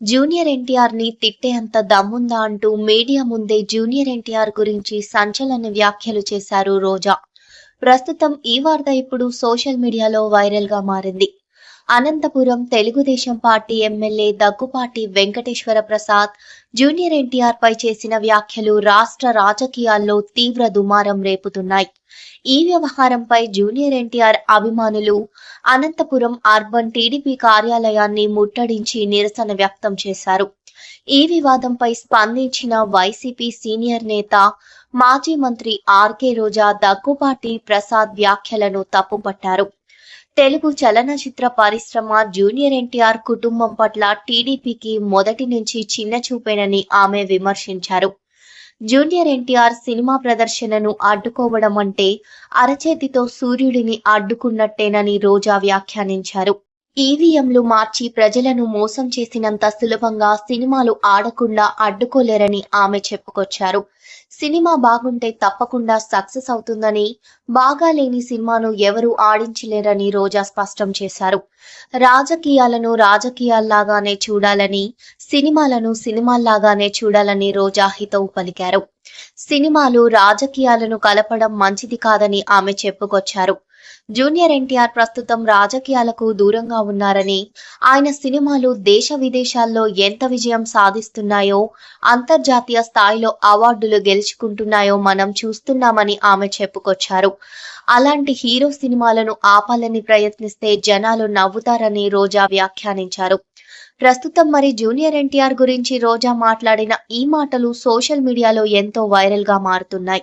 Junior ఎన్టీఆర్ని తిట్టేంత దమ్ముందా అంటూ మీడియా ముందే జూనియర్ ఎన్టీఆర్ గురించి సంచలన వ్యాఖ్యలు చేశారు రోజా. ప్రస్తుతం ఈ వార్త ఇప్పుడు సోషల్ మీడియాలో వైరల్గా మారింది. Anantapuram Telugu Desam party MLA Daggupati Venkateswara Prasad junior NTR పై చేసిన వ్యాఖ్యలు రాష్ట్ర రాజకీయాల్లో తీవ్ర దుమారం రేపుతున్నాయి. ఈ వ్యవహారంపై జూనియర్ ఎన్టీఆర్ అభిమానులు అనంతపురం అర్బన్ టీడీపీ కార్యాలయాన్ని ముట్టడించి నిరసన వ్యక్తం చేశారు. ఈ వివాదంపై స్పందించిన వైసీపీ సీనియర్ నేత మాజీ మంత్రి ఆర్కే రోజా దగ్గుపాటి ప్రసాద్ వ్యాఖ్యలను తప్పుపట్టారు. తెలుగు చలనచిత్ర పరిశ్రమ జూనియర్ ఎన్టీఆర్ కుటుంబం పట్ల టీడీపీకి మొదటి నుంచి చిన్న చూపేనని ఆమె విమర్శించారు. జూనియర్ ఎన్టీఆర్ సినిమా ప్రదర్శనను అడ్డుకోవడం అంటే అరచేతితో సూర్యుడిని అడ్డుకున్నట్టేనని రోజా వ్యాఖ్యానించారు. ఈవీఎంలు మార్చి ప్రజలను మోసం చేసినంత సులభంగా సినిమాలు ఆడకుండా అడ్డుకోలేరని ఆమె చెప్పుకొచ్చారు. సినిమా బాగుంటే తప్పకుండా సక్సెస్ అవుతుందని బాగా లేని సినిమాను ఎవరు ఆడించలేరని రోజా స్పష్టం చేశారు. రాజకీయాలను రాజకీయాల్లాగానే చూడాలని సినిమాలను సినిమాల్లాగానే చూడాలని రోజా హితవు పలికారు. సినిమాలు రాజకీయాలను కలపడం మంచిది కాదని ఆమె చెప్పుకొచ్చారు. జూనియర్ ఎన్టీఆర్ ప్రస్తుతం రాజకీయాలకు దూరంగా ఉన్నారని ఆయన సినిమాలు దేశ విదేశాల్లో ఎంత విజయం సాధిస్తున్నాయో అంతర్జాతీయ స్థాయిలో అవార్డులు గెలుచుకుంటున్నాయో మనం చూస్తున్నామని ఆమె చెప్పుకొచ్చారు. అలాంటి హీరో సినిమాలను ఆపాలని ప్రయత్నిస్తే జనాలు నవ్వుతారని రోజా వ్యాఖ్యానించారు. ప్రస్తుతం మరి జూనియర్ ఎన్టీఆర్ గురించి రోజా మాట్లాడిన ఈ మాటలు సోషల్ మీడియాలో ఎంతో వైరల్గా మారుతున్నాయి.